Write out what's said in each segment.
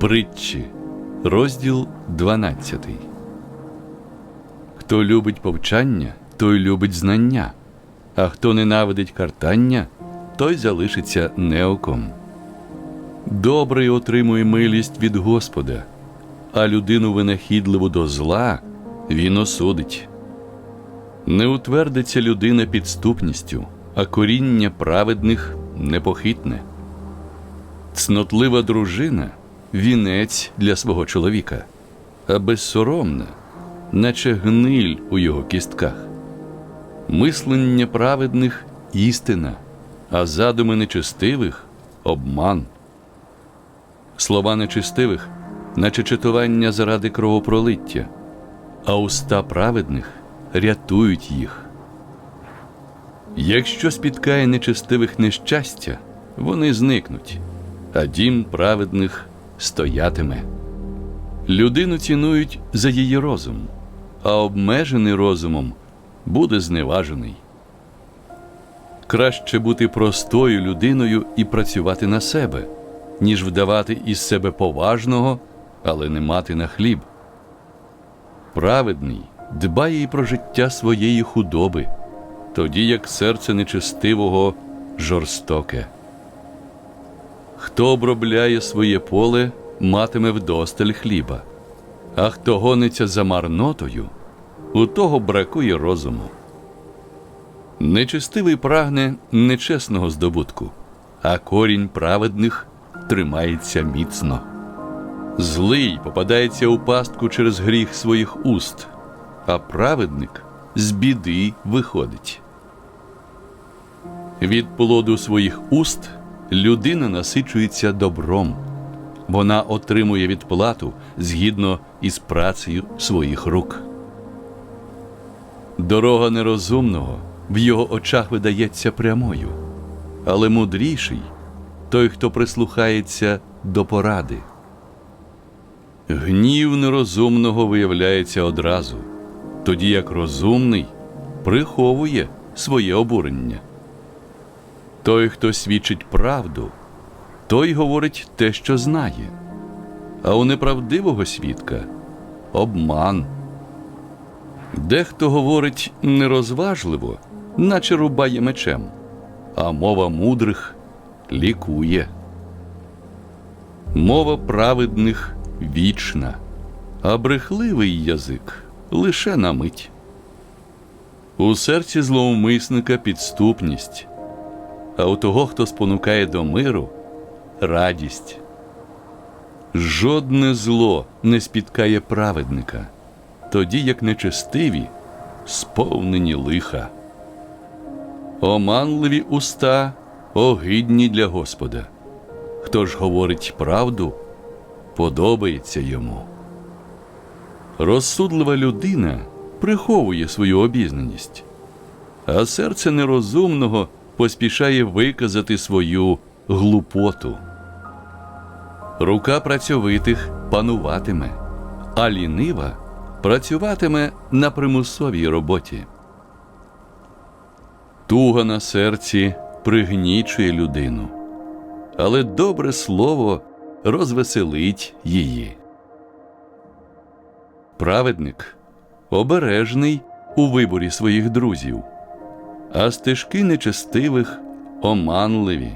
Притчі, розділ 12. Хто любить повчання, той любить знання, а хто ненавидить картання, той залишиться неоком. Добрий отримує милість від Господа, а людину винахідливу до зла він осудить. Не утвердиться людина підступністю, а коріння праведних непохитне. Цнотлива дружина вінець для свого чоловіка, а безсоромна, наче гниль у його кістках. Мислення праведних істина, а задуми нечестивих обман. Слова нечестивих, наче читування заради кровопролиття, а уста праведних рятують їх. Якщо спіткає нечестивих нещастя, вони зникнуть, а дім праведних стоятиме. Людину цінують за її розум, а обмежений розумом буде зневажений. Краще бути простою людиною і працювати на себе, ніж вдавати із себе поважного, але не мати на хліб. Праведний дбає і про життя своєї худоби, тоді як серце нечестивого жорстоке. Хто обробляє своє поле, матиме вдосталь хліба, а хто гониться за марнотою, у того бракує розуму. Нечестивий прагне нечесного здобутку, а корінь праведних тримається міцно. Злий попадається у пастку через гріх своїх уст, а праведник з біди виходить. Від плоду своїх уст людина насичується добром, вона отримує відплату згідно із працею своїх рук. Дорога нерозумного в його очах видається прямою, але мудріший той, хто прислухається до поради. Гнів нерозумного виявляється одразу, тоді як розумний приховує своє обурення. Той, хто свідчить правду, той говорить те, що знає, а у неправдивого свідка обман. Дехто говорить нерозважливо, наче рубає мечем, а мова мудрих лікує. Мова праведних вічна, а брехливий язик лише на мить. У серці зловмисника підступність, а у того, хто спонукає до миру, радість. Жодне зло не спіткає праведника, тоді як нечестиві сповнені лиха. Оманливі уста огидні для Господа. Хто ж говорить правду, подобається йому. Розсудлива людина приховує свою обізнаність, а серце нерозумного поспішає виказати свою глупоту. Рука працьовитих пануватиме, а лінива працюватиме на примусовій роботі. Туга на серці пригнічує людину, але добре слово розвеселить її. Праведник обережний у виборі своїх друзів, а стежки нечестивих оманливі.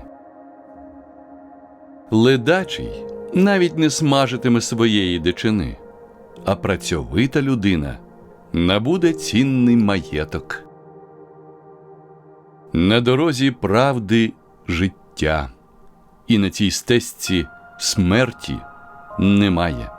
Ледачий навіть не смажитиме своєї дичини, а працьовита людина набуде цінний маєток. На дорозі правди життя, і на цій стежці смерті немає.